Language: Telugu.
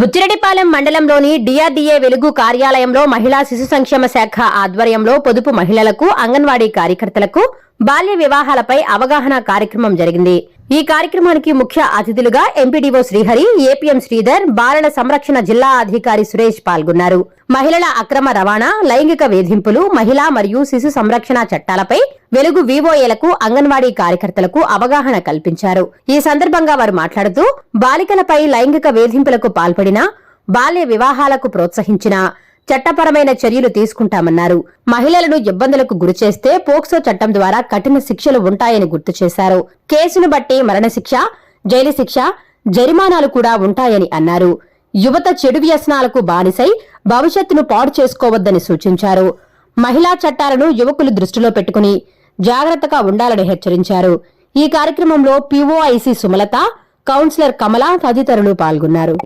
బుచ్చిరెడ్డిపాలెం మండలంలోని డిఆర్డీఏ వెలుగు కార్యాలయంలో మహిళా శిశు సంక్షేమ శాఖ ఆధ్వర్యంలో పొదుపు మహిళలకు అంగన్వాడీ కార్యకర్తలకు బాల్య వివాహాలపై అవగాహన కార్యక్రమం జరిగింది. ఈ కార్యక్రమానికి ముఖ్య అతిథులుగా ఎంపీడీఓ శ్రీహరి ఏపీఎం శ్రీధర్ బాలల సంరక్షణ జిల్లా అధికారి సురేష్ పాల్గొన్నారు. మహిళల అక్రమ రవాణా లైంగిక వేధింపులు మహిళా మరియు శిశు సంరక్షణ చట్టాలపై వెలుగు వివోఏలకు అంగన్వాడీ కార్యకర్తలకు అవగాహన కల్పించారు. ఈ సందర్భంగా వారు మాట్లాడుతూ బాలికలపై లైంగిక వేధింపులకు పాల్పడిన బాల్య వివాహాలకు ప్రోత్సహించిన చట్టపరమైన చర్యలు తీసుకుంటామన్నారు. మహిళలను ఇబ్బందులకు గురిచేస్తే పోక్సో చట్టం ద్వారా కఠిన శిక్షలు ఉంటాయని గుర్తు చేశారు. కేసును బట్టి మరణశిక్ష జైలు శిక్ష జరిమానాలు కూడా ఉంటాయని అన్నారు. యువత చెడు వ్యసనాలకు బానిసై భవిష్యత్తును పాడు చేసుకోవద్దని సూచించారు. మహిళా చట్టాలను యువకులు దృష్టిలో పెట్టుకుని జాగ్రత్తగా ఉండాలని హెచ్చరించారు. ఈ కార్యక్రమంలో పీఓఐసి సుమలత కౌన్సిలర్ కమల తదితరులు పాల్గొన్నారు.